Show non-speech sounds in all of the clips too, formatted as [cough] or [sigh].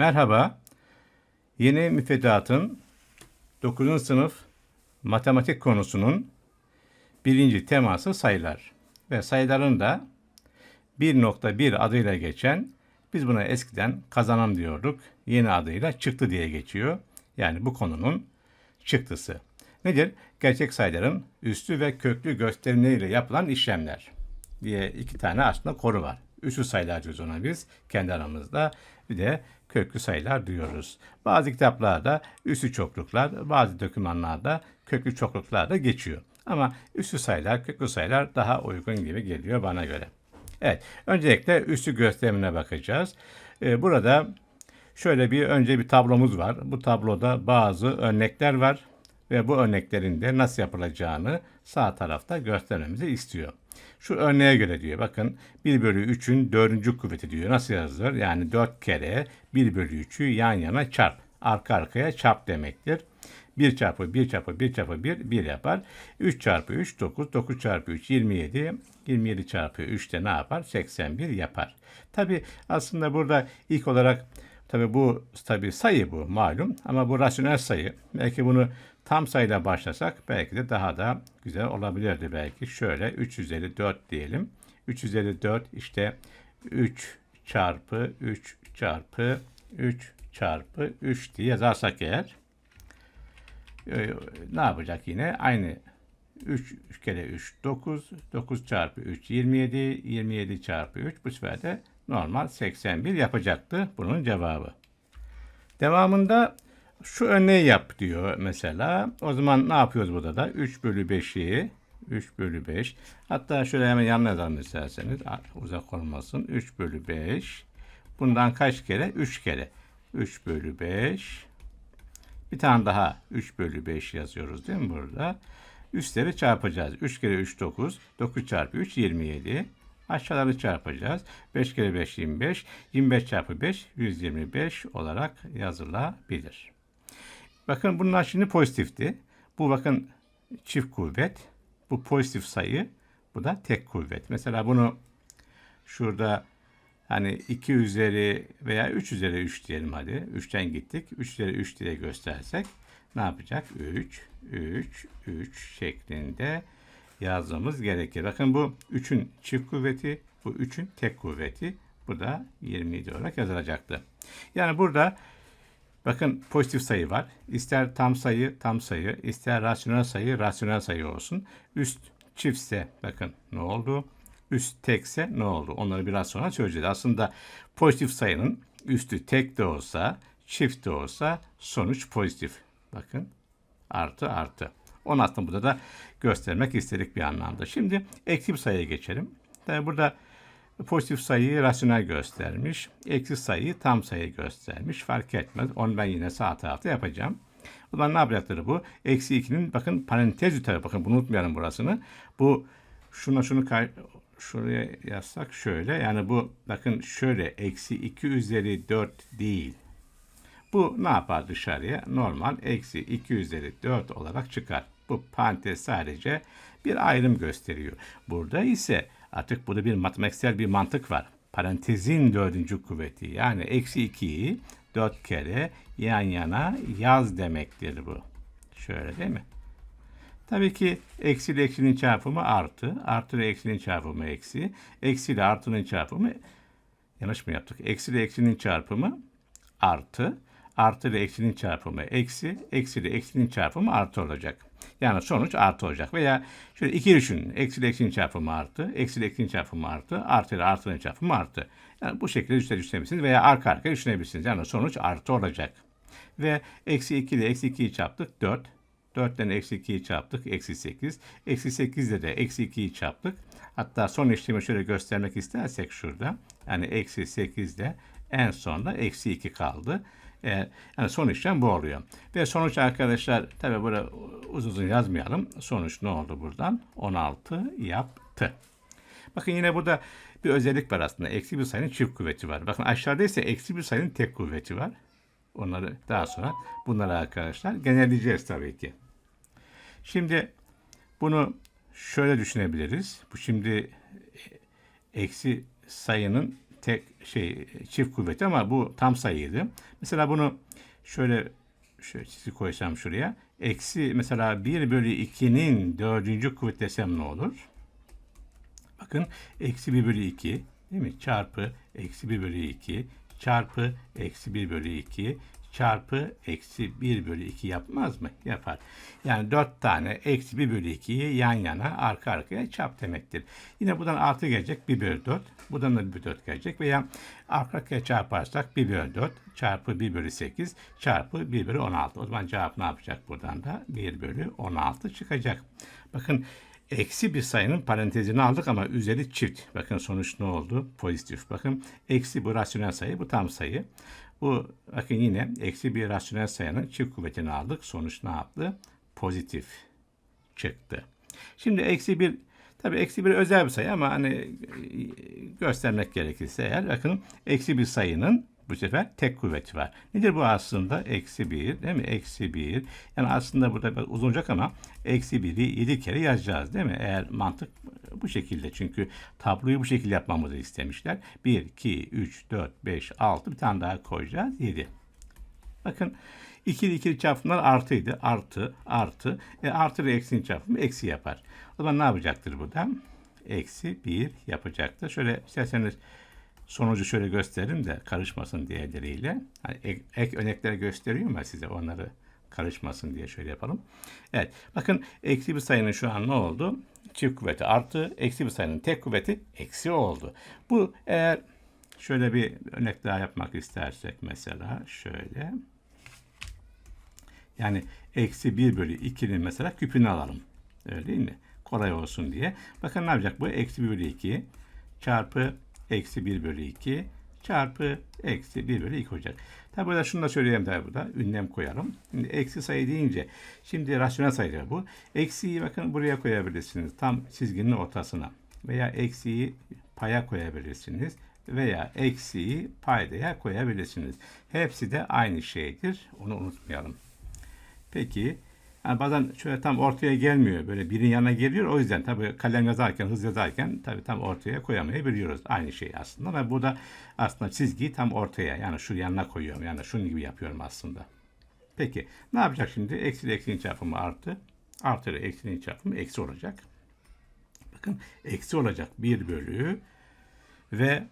Merhaba. Yeni müfredatın 9. sınıf matematik konusunun birinci teması sayılar. Ve sayıların da 1.1 adıyla geçen, biz buna eskiden kazanan diyorduk, yeni adıyla çıktı diye geçiyor. Yani bu konunun çıktısı. Nedir? Gerçek sayıların üstü ve köklü gösterimleriyle yapılan işlemler diye iki tane aslında konu var. Üstü sayılar diyoruz ona biz kendi aramızda. Bir de köklü sayılar diyoruz. Bazı kitaplarda üstü çokluklar, bazı dokümanlarda köklü çokluklar da geçiyor. Ama üstü sayılar, köklü sayılar daha uygun gibi geliyor bana göre. Evet, öncelikle üstü gösterimine bakacağız. Ee, burada şöyle bir önce bir tablomuz var. Bu tabloda bazı örnekler var ve bu örneklerin de nasıl yapılacağını sağ tarafta göstermemizi istiyor. Şu örneğe göre diyor bakın 1 bölü 3'ün dördüncü kuvveti diyor. Nasıl yazılır? Yani 4 kere 1 bölü 3'ü yan yana çarp. Arka arkaya çarp demektir. 1 çarpı 1 çarpı 1 çarpı 1 1 yapar. 3 çarpı 3 9 9 çarpı 3 27 27 çarpı 3 de ne yapar? 81 yapar. Tabi aslında burada ilk olarak tabi bu tabi sayı bu malum ama bu rasyonel sayı. Belki bunu tam sayıyla başlasak belki de daha da güzel olabilirdi belki. Şöyle 3 üzeri 4 diyelim. 3 üzeri 4 işte 3 çarpı 3 çarpı 3 çarpı 3 diye yazarsak eğer e, ne yapacak yine? Aynı 3, 3 kere 3 9, 9 çarpı 3 27, 27 çarpı 3 bu sefer de normal 81 yapacaktı bunun cevabı. Devamında şu örneği yap diyor mesela. O zaman ne yapıyoruz burada da? 3 bölü 5'i 3 bölü 5. Hatta şöyle hemen yanına yazalım isterseniz. Uzak olmasın. 3 bölü 5. Bundan kaç kere? 3 kere. 3 bölü 5. Bir tane daha 3 bölü 5 yazıyoruz değil mi burada? Üstleri çarpacağız. 3 kere 3 9. 9 çarpı 3 27. Aşağıları çarpacağız. 5 kere 5 25. 25 çarpı 5 125 olarak yazılabilir. Bakın bunlar şimdi pozitifti. Bu bakın çift kuvvet. Bu pozitif sayı. Bu da tek kuvvet. Mesela bunu şurada hani 2 üzeri veya 3 üzeri 3 diyelim hadi. 3'ten gittik. 3 üzeri 3 diye göstersek ne yapacak? 3, 3, 3 şeklinde yazmamız gerekir. Bakın bu 3'ün çift kuvveti, bu 3'ün tek kuvveti. Bu da 27 olarak yazılacaktı. Yani burada bakın pozitif sayı var. İster tam sayı tam sayı, ister rasyonel sayı rasyonel sayı olsun. Üst çiftse bakın ne oldu? Üst tekse ne oldu? Onları biraz sonra çözeceğiz. Aslında pozitif sayının üstü tek de olsa, çift de olsa sonuç pozitif. Bakın artı artı. Onu aslında burada da göstermek istedik bir anlamda. Şimdi eksi bir sayıya geçelim. Burada pozitif sayıyı rasyonel göstermiş. Eksi sayıyı tam sayı göstermiş. Fark etmez. Onu ben yine sağ tarafta yapacağım. O zaman ne yapacakları bu? Eksi 2'nin bakın parantez yutarı. Bakın bunu unutmayalım burasını. Bu şuna şunu şuraya yazsak şöyle. Yani bu bakın şöyle eksi 2 üzeri 4 değil. Bu ne yapar dışarıya? Normal eksi 2 üzeri 4 olarak çıkar. Bu parantez sadece bir ayrım gösteriyor. Burada ise artık burada bir matematiksel bir mantık var. Parantezin dördüncü kuvveti yani eksi 2'yi 4 kere yan yana yaz demektir bu. Şöyle değil mi? Tabii ki eksi ile eksinin çarpımı artı, artı ile eksinin çarpımı eksi, eksi ile artının çarpımı yanlış mı yaptık? Eksi ile eksinin çarpımı artı, artı ile eksinin çarpımı eksi, eksi ile eksinin çarpımı artı olacak. Yani sonuç artı olacak. Veya şöyle iki düşünün. Eksi ile eksinin çarpımı artı, eksi ile eksinin çarpımı artı, artı ile artının çarpımı artı. Yani bu şekilde düşünebilirsiniz veya arka arkaya düşünebilirsiniz. Yani sonuç artı olacak. Ve eksi 2 ile eksi 2'yi çarptık 4. 4'ten eksi 2'yi çarptık. Eksi 8. Eksi 8 ile de eksi 2'yi çarptık. Hatta son işlemi şöyle göstermek istersek şurada. Yani eksi 8 ile en sonda eksi 2 kaldı. Ee, yani son işlem bu oluyor. Ve sonuç arkadaşlar tabi burada uzun uzun yazmayalım. Sonuç ne oldu buradan? 16 yaptı. Bakın yine burada bir özellik var aslında. Eksi bir sayının çift kuvveti var. Bakın aşağıda ise eksi bir sayının tek kuvveti var. Onları daha sonra bunları arkadaşlar genelleyeceğiz tabii ki. Şimdi bunu şöyle düşünebiliriz. Bu şimdi eksi sayının tek şey çift kuvveti ama bu tam sayıydı. Mesela bunu şöyle şöyle çizgi koysam şuraya. Eksi mesela 1 bölü 2'nin dördüncü kuvvet desem ne olur? Bakın eksi 1 bölü 2 değil mi? Çarpı eksi 1 bölü 2 çarpı eksi 1 bölü 2 çarpı eksi 1 bölü 2 yapmaz mı? Yapar. Yani 4 tane eksi 1 bölü 2'yi yan yana arka arkaya çarp demektir. Yine buradan artı gelecek 1 bölü 4. Buradan da 1 bölü 4 gelecek veya arka arkaya çarparsak 1 bölü 4 çarpı 1 bölü 8 çarpı 1 bölü 16. O zaman cevap ne yapacak buradan da? 1 bölü 16 çıkacak. Bakın Eksi bir sayının parantezini aldık ama üzeri çift. Bakın sonuç ne oldu? Pozitif. Bakın eksi bu rasyonel sayı, bu tam sayı. Bu bakın yine eksi bir rasyonel sayının çift kuvvetini aldık. Sonuç ne yaptı? Pozitif çıktı. Şimdi eksi bir Tabi eksi bir özel bir sayı ama hani e, göstermek gerekirse eğer bakın eksi bir sayının bu sefer tek kuvveti var. Nedir bu aslında? Eksi 1 değil mi? Eksi 1. Yani aslında burada biraz uzunacak ama eksi 1'i 7 kere yazacağız değil mi? Eğer mantık bu şekilde. Çünkü tabloyu bu şekilde yapmamızı istemişler. 1, 2, 3, 4, 5, 6 bir tane daha koyacağız. 7. Bakın ikili ikili çarpımlar artıydı. Artı, artı. E, artı ve eksinin çarpımı eksi yapar. O zaman ne yapacaktır burada? Eksi 1 yapacaktır. Şöyle isterseniz sonucu şöyle gösterelim de karışmasın diğerleriyle. Hani ek, ek örnekleri gösteriyorum ya size onları karışmasın diye şöyle yapalım. Evet bakın eksi bir sayının şu an ne oldu? Çift kuvveti artı eksi bir sayının tek kuvveti eksi oldu. Bu eğer şöyle bir örnek daha yapmak istersek mesela şöyle. Yani eksi 1 bölü 2'nin mesela küpünü alalım. Öyle değil mi? Kolay olsun diye. Bakın ne yapacak bu? Eksi 1 bölü 2 çarpı eksi 1 bölü 2 çarpı eksi 1 bölü 2 olacak. Tabi burada şunu da söyleyeyim tabi burada. Ünlem koyalım. Şimdi eksi sayı deyince şimdi rasyonel sayı bu. Eksiyi bakın buraya koyabilirsiniz. Tam çizginin ortasına. Veya eksiyi paya koyabilirsiniz. Veya eksiyi paydaya koyabilirsiniz. Hepsi de aynı şeydir. Onu unutmayalım. Peki yani bazen şöyle tam ortaya gelmiyor. Böyle birin yanına geliyor. O yüzden tabii kalem yazarken, hız yazarken tabii tam ortaya koyamayabiliyoruz. Aynı şey aslında. Ve burada aslında çizgiyi tam ortaya yani şu yanına koyuyorum. Yani şunun gibi yapıyorum aslında. Peki ne yapacak şimdi? Eksi eksinin çarpımı artı. Artı ile eksinin çarpımı eksi olacak. Bakın eksi olacak 1 bölü ve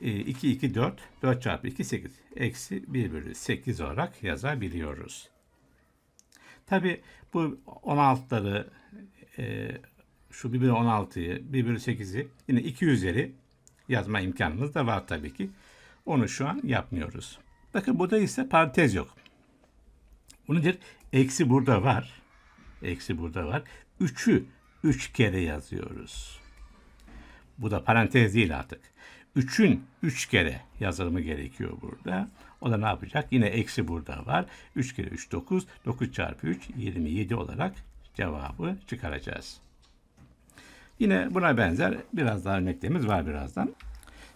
2, 2, 4. 4 çarpı 2, 8. Eksi 1 bölü 8 olarak yazabiliyoruz. Tabi bu 16'ları e, şu 1 bölü 16'yı 1 bölü 8'i yine 2 üzeri yazma imkanımız da var tabii ki. Onu şu an yapmıyoruz. Bakın burada ise parantez yok. Bu nedir? Eksi burada var. Eksi burada var. 3'ü 3 kere yazıyoruz. Bu da parantez değil artık. 3'ün 3 kere yazılımı gerekiyor burada. O da ne yapacak? Yine eksi burada var. 3 kere 3 9. 9 çarpı 3 27 olarak cevabı çıkaracağız. Yine buna benzer biraz daha örneklerimiz var birazdan.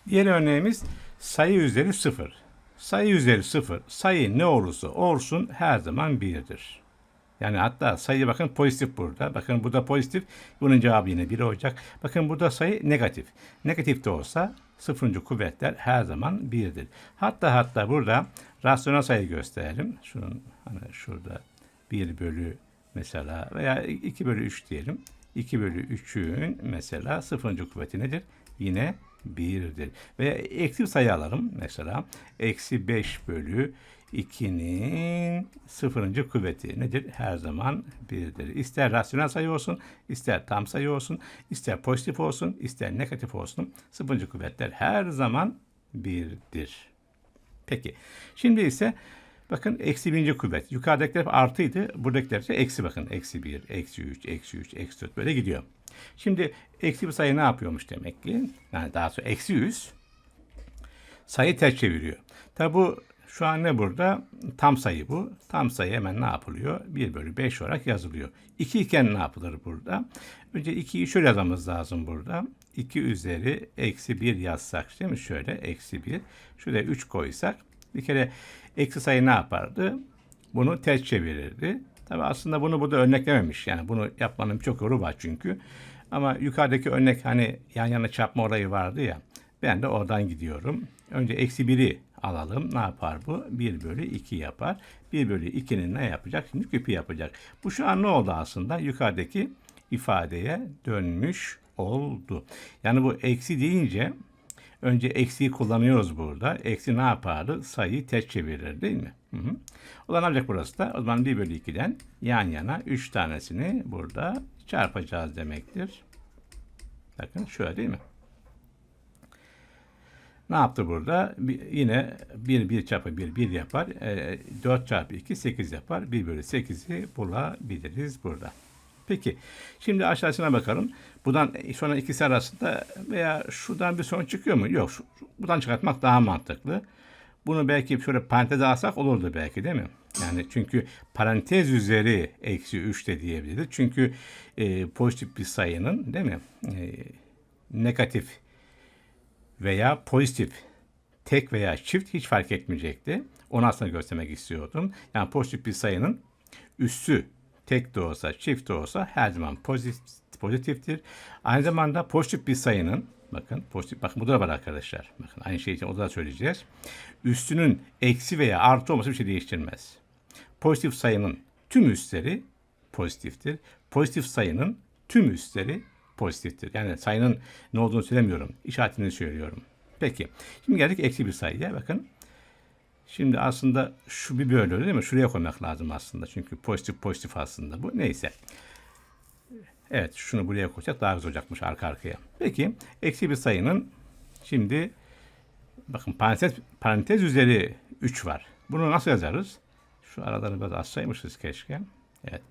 Diğer örneğimiz sayı üzeri 0. Sayı üzeri 0. Sayı ne olursa olsun her zaman 1'dir. Yani hatta sayı bakın pozitif burada. Bakın burada pozitif. Bunun cevabı yine 1 olacak. Bakın burada sayı negatif. Negatif de olsa sıfırıncı kuvvetler her zaman birdir. Hatta hatta burada rasyonel sayı gösterelim. Şunun hani şurada 1 bölü mesela veya 2 bölü 3 diyelim. 2 bölü 3'ün mesela sıfırıncı kuvveti nedir? Yine 1'dir. Ve eksi sayı alalım mesela. Eksi 5 bölü 2'nin sıfırıncı kuvveti nedir? Her zaman 1'dir. İster rasyonel sayı olsun, ister tam sayı olsun, ister pozitif olsun, ister negatif olsun. Sıfırıncı kuvvetler her zaman 1'dir. Peki. Şimdi ise bakın eksi birinci kuvvet. Yukarıdakiler artıydı. Buradakiler ise eksi bakın. Eksi 1, eksi 3, eksi 3, eksi 4 böyle gidiyor. Şimdi eksi bir sayı ne yapıyormuş demek ki? Yani daha sonra eksi 100 sayı ters çeviriyor. Tabi bu şu an ne burada? Tam sayı bu. Tam sayı hemen ne yapılıyor? 1 bölü 5 olarak yazılıyor. 2 iken ne yapılır burada? Önce 2'yi şöyle yazmamız lazım burada. 2 üzeri eksi 1 yazsak değil mi? Şöyle eksi 1. Şuraya 3 koysak. Bir kere eksi sayı ne yapardı? Bunu ters çevirirdi. Tabi aslında bunu burada örneklememiş. Yani bunu yapmanın çok yolu var çünkü. Ama yukarıdaki örnek hani yan yana çarpma olayı vardı ya. Ben de oradan gidiyorum. Önce eksi 1'i alalım. Ne yapar bu? 1 bölü 2 yapar. 1 bölü 2'nin ne yapacak? Şimdi küpü yapacak. Bu şu an ne oldu aslında? Yukarıdaki ifadeye dönmüş oldu. Yani bu eksi deyince önce eksiyi kullanıyoruz burada. Eksi ne yapardı? Sayıyı ters çevirir değil mi? Hı hı. O zaman ne burası da? O zaman 1 bölü 2'den yan yana 3 tanesini burada çarpacağız demektir. Bakın şöyle değil mi? Ne yaptı burada? Bir, yine 1, 1 çarpı 1, 1 yapar. E, 4 çarpı 2, 8 yapar. 1 bölü 8'i bulabiliriz burada. Peki, şimdi aşağısına bakalım. Buradan sonra ikisi arasında veya şuradan bir sonuç çıkıyor mu? Yok, şu, buradan çıkartmak daha mantıklı. Bunu belki şöyle parantez alsak olurdu belki değil mi? Yani çünkü parantez üzeri eksi 3 de diyebiliriz. Çünkü e, pozitif bir sayının değil mi? E, negatif veya pozitif tek veya çift hiç fark etmeyecekti. Onu aslında göstermek istiyordum. Yani pozitif bir sayının üssü tek de olsa çift de olsa her zaman pozitif, pozitiftir. Aynı zamanda pozitif bir sayının bakın pozitif bakın bu da var arkadaşlar. Bakın aynı şey için o da söyleyeceğiz. Üstünün eksi veya artı olması bir şey değiştirmez. Pozitif sayının tüm üstleri pozitiftir. Pozitif sayının tüm üstleri pozitiftir. Yani sayının ne olduğunu söylemiyorum. İşaretini söylüyorum. Peki. Şimdi geldik eksi bir sayıya. Bakın. Şimdi aslında şu bir böyle değil mi? Şuraya koymak lazım aslında. Çünkü pozitif pozitif aslında bu. Neyse. Evet şunu buraya koyacak daha güzel olacakmış arka arkaya. Peki eksi bir sayının şimdi bakın parantez, parantez üzeri 3 var. Bunu nasıl yazarız? Şu aralarını biraz açsaymışız keşke. Evet.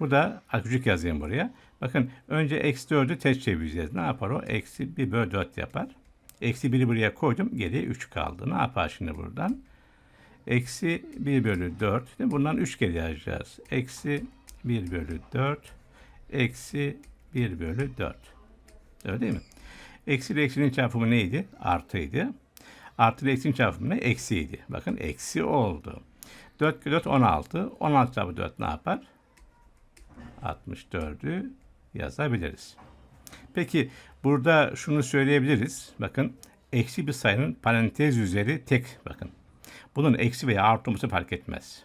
Burada küçük yazayım buraya. Bakın önce eksi 4'ü ters çevireceğiz. Ne yapar o? Eksi 1 bölü 4 yapar. Eksi 1'i buraya koydum. Geriye 3 kaldı. Ne yapar şimdi buradan? Eksi 1 bölü 4. Bundan 3 kere yazacağız. Eksi 1 bölü 4. Eksi 1 bölü 4. Öyle değil mi? Eksi ile eksinin çarpımı neydi? Artıydı. Artı ile eksinin çarpımı ne? Eksiydi. Bakın eksi oldu. 4 4 16. 16 çarpı 4 ne yapar? 64'ü yazabiliriz. Peki burada şunu söyleyebiliriz. Bakın eksi bir sayının parantez üzeri tek bakın. Bunun eksi veya artı olması fark etmez.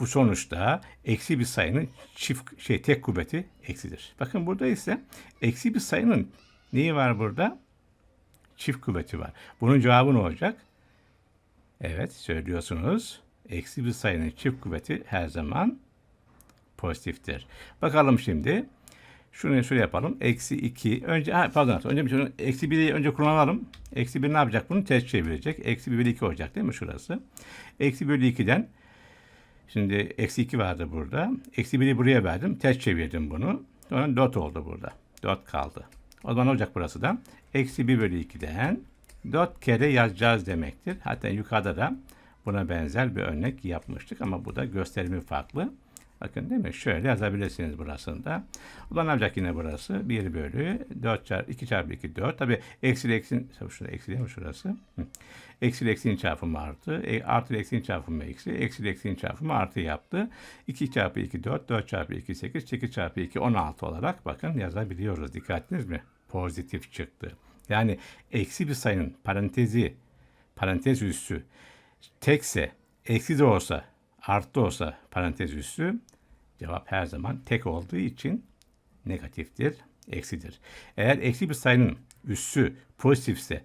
Bu sonuçta eksi bir sayının çift şey tek kuvveti eksidir. Bakın burada ise eksi bir sayının neyi var burada? Çift kuvveti var. Bunun cevabı ne olacak? Evet söylüyorsunuz. Eksi bir sayının çift kuvveti her zaman pozitiftir. Bakalım şimdi. Şunu şöyle yapalım. Eksi 2. Önce ha, pardon. Önce bir şunu eksi 1'i önce kullanalım. Eksi 1 ne yapacak? Bunu ters çevirecek. Eksi 1 bölü 2 olacak değil mi şurası? Eksi bölü 2'den şimdi eksi 2 vardı burada. Eksi 1'i buraya verdim. Ters çevirdim bunu. Sonra 4 oldu burada. 4 kaldı. O zaman ne olacak burası da? Eksi 1 bölü 2'den 4 kere yazacağız demektir. Hatta yukarıda da buna benzer bir örnek yapmıştık ama bu da gösterimi farklı. Bakın değil mi? Şöyle yazabilirsiniz zaman ne yapacak yine burası? 1 bölü 4 çarpı 2 çarpı 2 4. Tabi eksi eksin şurada eksi değil mi şurası? Eksi eksinin çarpımı artı. E, artı eksinin çarpımı eksi. Eksi eksinin çarpımı artı yaptı. 2 çarpı 2 4. 4 çarpı 2 8. 8 çarpı 2 16 olarak bakın yazabiliyoruz. Dikkat ettiniz mi? Pozitif çıktı. Yani eksi bir sayının parantezi parantez üssü tekse eksi de olsa artı olsa parantez üssü cevap her zaman tek olduğu için negatiftir, eksidir. Eğer eksi bir sayının üssü pozitifse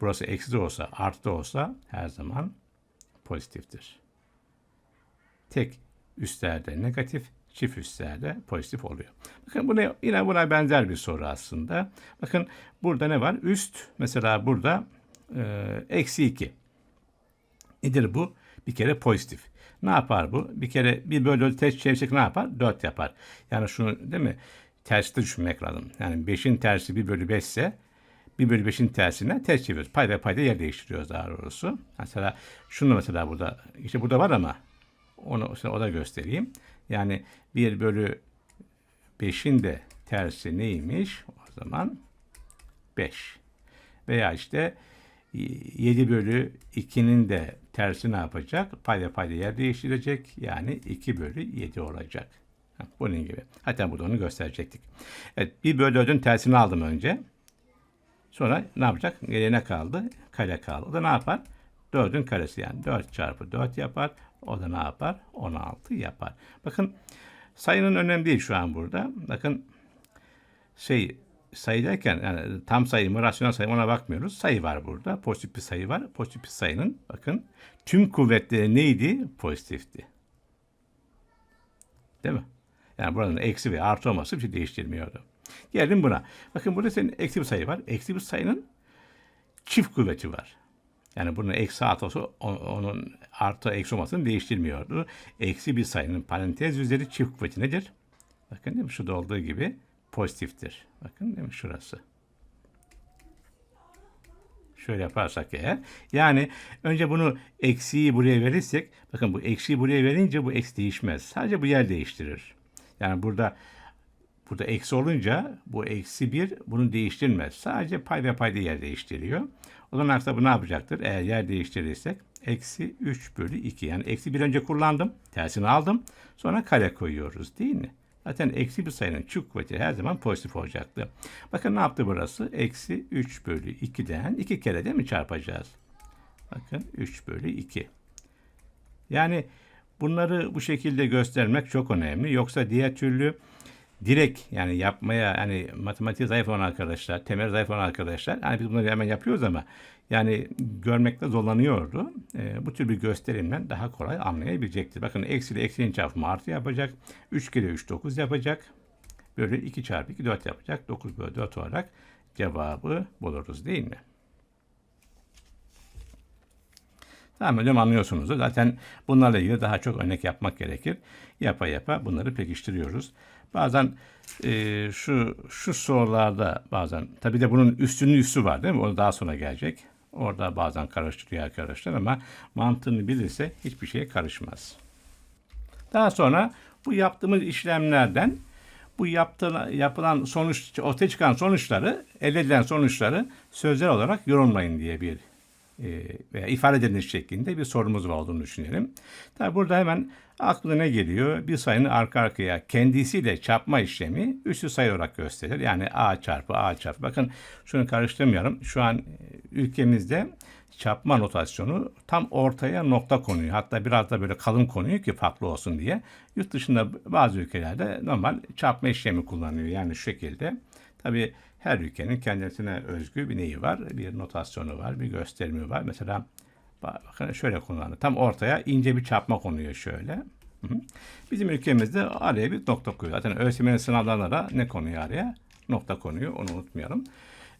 burası eksi de olsa artı da olsa her zaman pozitiftir. Tek üstlerde negatif, çift üstlerde pozitif oluyor. Bakın bu yine buna benzer bir soru aslında. Bakın burada ne var? Üst mesela burada e, eksi 2. Nedir bu? Bir kere pozitif. Ne yapar bu? Bir kere bir bölü ters çevirsek ne yapar? 4 yapar. Yani şunu değil mi? Terste düşünmek lazım. Yani 5'in tersi 1 bölü 5 ise 1 bölü 5'in tersine ters çeviriyoruz. Payda payda yer değiştiriyoruz daha doğrusu. Mesela şunu mesela burada işte burada var ama onu o da göstereyim. Yani 1 bölü 5'in de tersi neymiş? O zaman 5. Veya işte 7 bölü 2'nin de tersi ne yapacak? Payda payda yer değiştirecek. Yani 2 bölü 7 olacak. Bunun gibi. Hatta burada onu gösterecektik. Evet, 1 bölü 4'ün tersini aldım önce. Sonra ne yapacak? Geriye ne kaldı? Kare kaldı. O da ne yapar? 4'ün karesi yani 4 çarpı 4 yapar. O da ne yapar? 16 yapar. Bakın sayının önemli değil şu an burada. Bakın şey sayı derken yani tam sayı mı rasyonel sayı mı ona bakmıyoruz. Sayı var burada. Pozitif bir sayı var. Pozitif bir sayının bakın tüm kuvvetleri neydi? Pozitifti. Değil mi? Yani buranın eksi ve artı olması bir şey değiştirmiyordu. Geldim buna. Bakın burada senin eksi bir sayı var. Eksi bir sayının çift kuvveti var. Yani bunun eksi artı olsa onun artı eksi olmasını değiştirmiyordu. Eksi bir sayının parantez üzeri çift kuvveti nedir? Bakın değil mi? Şurada olduğu gibi pozitiftir. Bakın değil mi? Şurası. Şöyle yaparsak eğer. Yani önce bunu eksiyi buraya verirsek, bakın bu eksiyi buraya verince bu eksi değişmez. Sadece bu yer değiştirir. Yani burada burada eksi olunca bu eksi bir bunu değiştirmez. Sadece pay ve payda yer değiştiriyor. O zaman aslında bu ne yapacaktır? Eğer yer değiştirirsek eksi 3 bölü 2. Yani eksi bir önce kullandım. Tersini aldım. Sonra kare koyuyoruz değil mi? Zaten eksi bir sayının çift kuvveti her zaman pozitif olacaktı. Bakın ne yaptı burası? Eksi 3 bölü 2'den 2 kere de mi çarpacağız? Bakın 3 bölü 2. Yani bunları bu şekilde göstermek çok önemli. Yoksa diğer türlü direkt yani yapmaya yani matematik zayıf olan arkadaşlar, temel zayıf olan arkadaşlar yani biz bunları hemen yapıyoruz ama yani görmekte zorlanıyordu. Ee, bu tür bir gösterimden daha kolay anlayabilecektir. Bakın eksi ile eksinin çarpımı artı yapacak. 3 kere 3 9 yapacak. Bölü 2 çarpı 2 4 yapacak. 9 bölü 4 olarak cevabı buluruz değil mi? Tamam hocam anlıyorsunuz. Zaten bunlarla ilgili daha çok örnek yapmak gerekir. Yapa yapa bunları pekiştiriyoruz. Bazen e, şu şu sorularda bazen tabii de bunun üstünün üstü var değil mi? O daha sonra gelecek. Orada bazen karıştırıyor arkadaşlar ama mantığını bilirse hiçbir şeye karışmaz. Daha sonra bu yaptığımız işlemlerden bu yaptığı, yapılan sonuç, ortaya çıkan sonuçları, elde edilen sonuçları sözler olarak yorumlayın diye bir veya ifade edilmiş şeklinde bir sorumuz var olduğunu düşünelim. Tabi burada hemen aklına ne geliyor? Bir sayının arka arkaya kendisiyle çarpma işlemi üstü sayı olarak gösterir. Yani a çarpı a çarpı. Bakın şunu karıştırmayalım. Şu an e, ülkemizde çarpma notasyonu tam ortaya nokta konuyor. Hatta biraz da böyle kalın konuyor ki farklı olsun diye. Yurt dışında bazı ülkelerde normal çarpma işlemi kullanıyor. Yani şu şekilde. Tabii her ülkenin kendisine özgü bir neyi var? Bir notasyonu var, bir gösterimi var. Mesela bakın şöyle kullanılır. Tam ortaya ince bir çarpma konuyor şöyle. Bizim ülkemizde araya bir nokta koyuyor. Zaten ÖSYM'nin sınavlarına da ne konuyor araya? Nokta konuyor. Onu unutmayalım.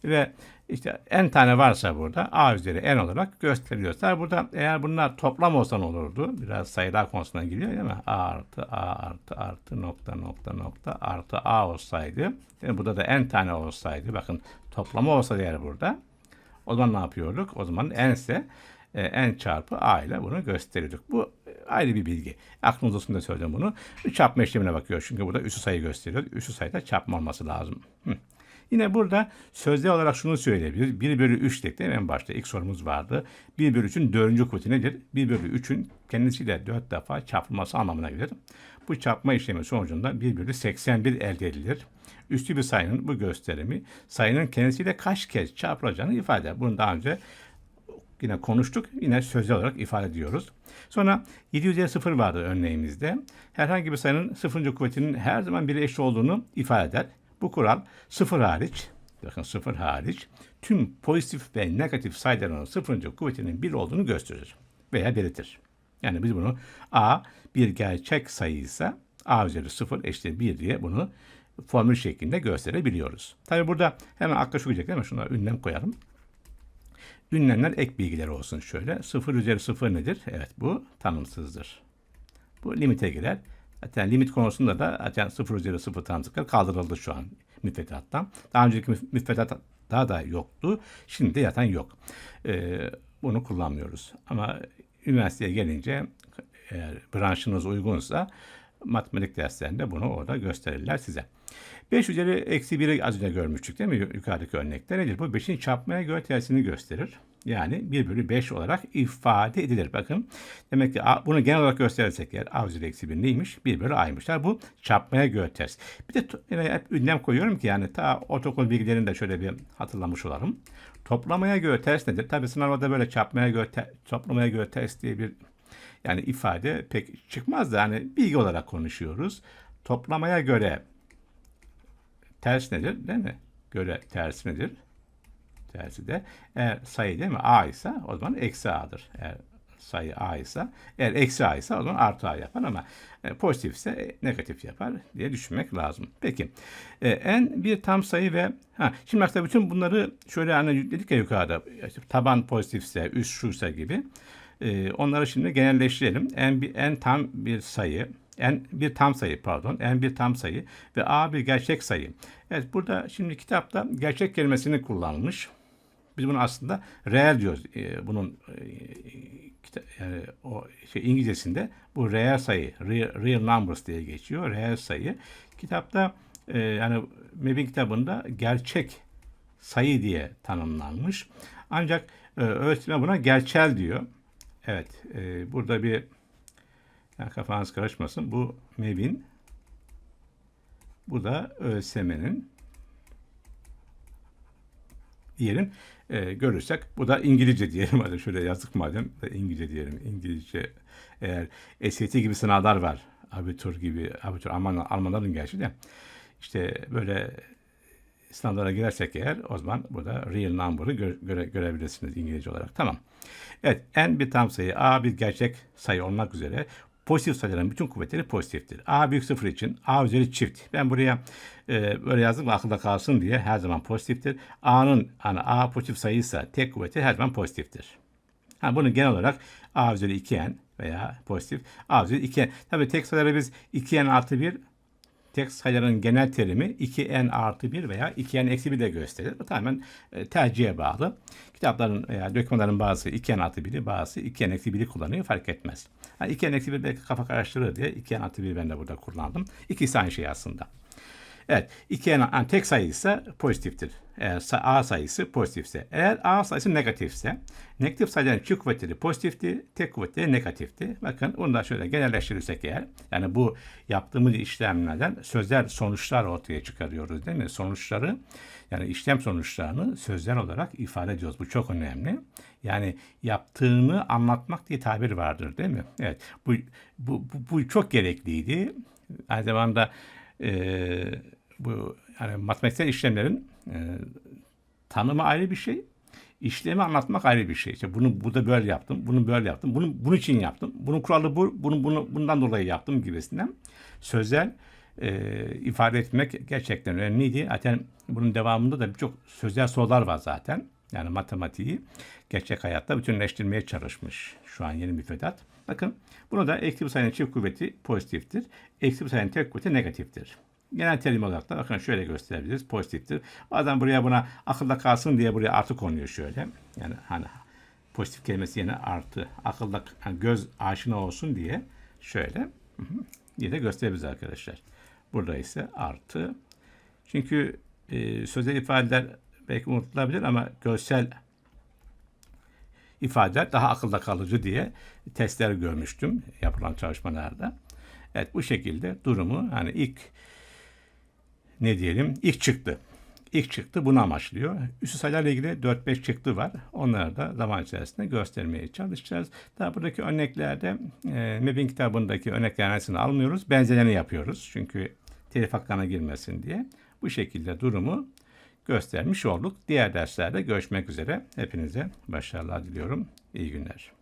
Ve işte n tane varsa burada a üzeri n olarak gösteriliyor. Tabi burada eğer bunlar toplam olsa ne olurdu? Biraz sayılar konusuna giriyor değil mi? a artı a artı artı nokta nokta nokta artı a olsaydı. Yani burada da n tane olsaydı. Bakın toplama olsa eğer burada. O zaman ne yapıyorduk? O zaman n ise e, n çarpı a ile bunu gösteriyorduk. Bu ayrı bir bilgi. Aklınız olsun da söyleyeyim bunu. Çarpma işlemine bakıyor. Çünkü burada üstü sayı gösteriyor. Üstü sayıda çarpma olması lazım. Hı. Yine burada sözlü olarak şunu söyleyebiliriz. 1 bölü 3 dedik? En başta ilk sorumuz vardı. 1 bölü 3'ün dördüncü kuvveti nedir? 1 bölü 3'ün kendisiyle 4 defa çarpılması anlamına gelir. Bu çarpma işlemi sonucunda 1 bölü 81 elde edilir. Üstü bir sayının bu gösterimi sayının kendisiyle kaç kez çarpılacağını ifade eder. Bunu daha önce yine konuştuk. Yine sözlü olarak ifade ediyoruz. Sonra 7 üzeri 0 vardı örneğimizde. Herhangi bir sayının sıfırıncı kuvvetinin her zaman bir eşit olduğunu ifade eder. Bu kural sıfır hariç, bakın sıfır hariç tüm pozitif ve negatif sayıların sıfırıncı kuvvetinin bir olduğunu gösterir veya belirtir. Yani biz bunu a bir gerçek sayıysa a üzeri sıfır eşittir 1 diye bunu formül şeklinde gösterebiliyoruz. Tabi burada hemen akla şu gelecek değil mi? Şuna ünlem koyalım. Ünlemler ek bilgileri olsun şöyle. 0 üzeri 0 nedir? Evet bu tanımsızdır. Bu limite girer. Hatta limit konusunda da zaten 0 üzeri 0 tanımsızlıklar kaldırıldı şu an müfredattan. Daha önceki müfredat daha da yoktu. Şimdi de zaten yok. Ee, bunu kullanmıyoruz. Ama üniversiteye gelince eğer branşınız uygunsa matematik derslerinde bunu orada gösterirler size. 5 üzeri eksi 1'i az önce görmüştük değil mi yukarıdaki örnekte nedir? Bu 5'in çarpmaya göre tersini gösterir. Yani 1 bölü 5 olarak ifade edilir. Bakın demek ki bunu genel olarak gösterirsek eğer A üzeri eksi 1 neymiş? 1 bölü A'ymışlar. Bu çarpmaya göre ters. Bir de yine hep ünlem koyuyorum ki yani ta ortaokul bilgilerini de şöyle bir hatırlamış olalım. Toplamaya göre ters nedir? Tabii sınavda böyle çarpmaya göre te- toplamaya göre ters diye bir yani ifade pek çıkmaz da hani bilgi olarak konuşuyoruz. Toplamaya göre ters nedir? Değil mi? Göre ters nedir? Tersi de eğer sayı değil mi? A ise o zaman eksi A'dır. Eğer sayı A ise eğer eksi A ise o zaman artı A yapar ama e, pozitif ise negatif yapar diye düşünmek lazım. Peki e, en bir tam sayı ve ha şimdi bak bütün bunları şöyle hani yükledik ya yukarıda işte taban pozitifse üst şuysa gibi e, onları şimdi genelleştirelim. En bir en tam bir sayı en bir tam sayı pardon en bir tam sayı ve a bir gerçek sayı. Evet burada şimdi kitapta gerçek kelimesini kullanılmış. Biz bunu aslında reel diyoruz. Ee, bunun e, yani o şey İngilizcesinde bu reel sayı, real, real numbers diye geçiyor. Reel sayı. Kitapta e, yani Mebin kitabında gerçek sayı diye tanımlanmış. Ancak e, öğretmen buna gerçel diyor. Evet, e, burada bir yani kafanız karışmasın. Bu Mebin, bu da ÖSYM'nin diyelim. E, görürsek bu da İngilizce diyelim. [laughs] Hadi şöyle yazdık madem. İngilizce diyelim. İngilizce eğer SAT gibi sınavlar var. Abitur gibi abitur. Alman, Almanların gerçi de. İşte böyle sınavlara girersek eğer o zaman burada real number'ı gö- göre, görebilirsiniz İngilizce olarak. Tamam. Evet n bir tam sayı a bir gerçek sayı olmak üzere pozitif sayıların bütün kuvvetleri pozitiftir. a büyük sıfır için a üzeri çift. Ben buraya e, böyle yazdım akılda kalsın diye her zaman pozitiftir. a'nın hani a pozitif sayıysa tek kuvveti her zaman pozitiftir. Ha, bunu genel olarak a üzeri 2n veya pozitif a üzeri 2n. Tabii tek sayıları biz 2n artı 1 tek sayıların genel terimi 2n artı 1 veya 2n eksi 1 de gösterir. Bu tamamen e, tercihe bağlı. Kitapların veya dokümanların bazısı 2n artı 1'i bazısı 2n eksi 1'i kullanıyor fark etmez. Yani 2n eksi 1 belki kafa karıştırır diye 2n artı 1 ben de burada kullandım. İkisi aynı şey aslında. Evet, 2n yani tek sayı ise pozitiftir. Eğer a sayısı pozitifse. Eğer a sayısı negatifse, negatif sayıların çift kuvvetleri pozitifti, tek kuvvetleri negatifti. Bakın onu da şöyle genelleştirirsek eğer, yani bu yaptığımız işlemlerden sözel sonuçlar ortaya çıkarıyoruz değil mi? Sonuçları, yani işlem sonuçlarını sözel olarak ifade ediyoruz. Bu çok önemli. Yani yaptığını anlatmak diye tabir vardır değil mi? Evet, bu, bu, bu, bu çok gerekliydi. Aynı zamanda e, bu yani matematiksel işlemlerin e, tanımı ayrı bir şey, işlemi anlatmak ayrı bir şey. İşte bunu burada böyle yaptım, bunu böyle yaptım, bunu bunun için yaptım, bunun kuralı bu, bunu, bunu bundan dolayı yaptım gibisinden sözel e, ifade etmek gerçekten önemliydi. Zaten bunun devamında da birçok sözel sorular var zaten. Yani matematiği gerçek hayatta bütünleştirmeye çalışmış şu an yeni müfredat. Bakın bunu da eksi bir sayının çift kuvveti pozitiftir. Eksi bir sayının tek kuvveti negatiftir. Genel terim olarak da bakın şöyle gösterebiliriz. Pozitiftir. Bazen buraya buna akılda kalsın diye buraya artı konuyor şöyle. Yani hani pozitif kelimesi yerine artı. Akılda yani göz aşina olsun diye şöyle diye de gösterebiliriz arkadaşlar. Burada ise artı. Çünkü e, sözel ifadeler belki unutulabilir ama görsel ifadeler daha akılda kalıcı diye testler görmüştüm yapılan çalışmalarda. Evet bu şekilde durumu hani ilk ne diyelim ilk çıktı. İlk çıktı bunu amaçlıyor. Üstü sayılarla ilgili 4-5 çıktı var. Onları da zaman içerisinde göstermeye çalışacağız. Daha buradaki örneklerde e, MEB'in kitabındaki örneklerin arasını almıyoruz. Benzerini yapıyoruz. Çünkü telif hakkına girmesin diye. Bu şekilde durumu göstermiş olduk. Diğer derslerde görüşmek üzere. Hepinize başarılar diliyorum. İyi günler.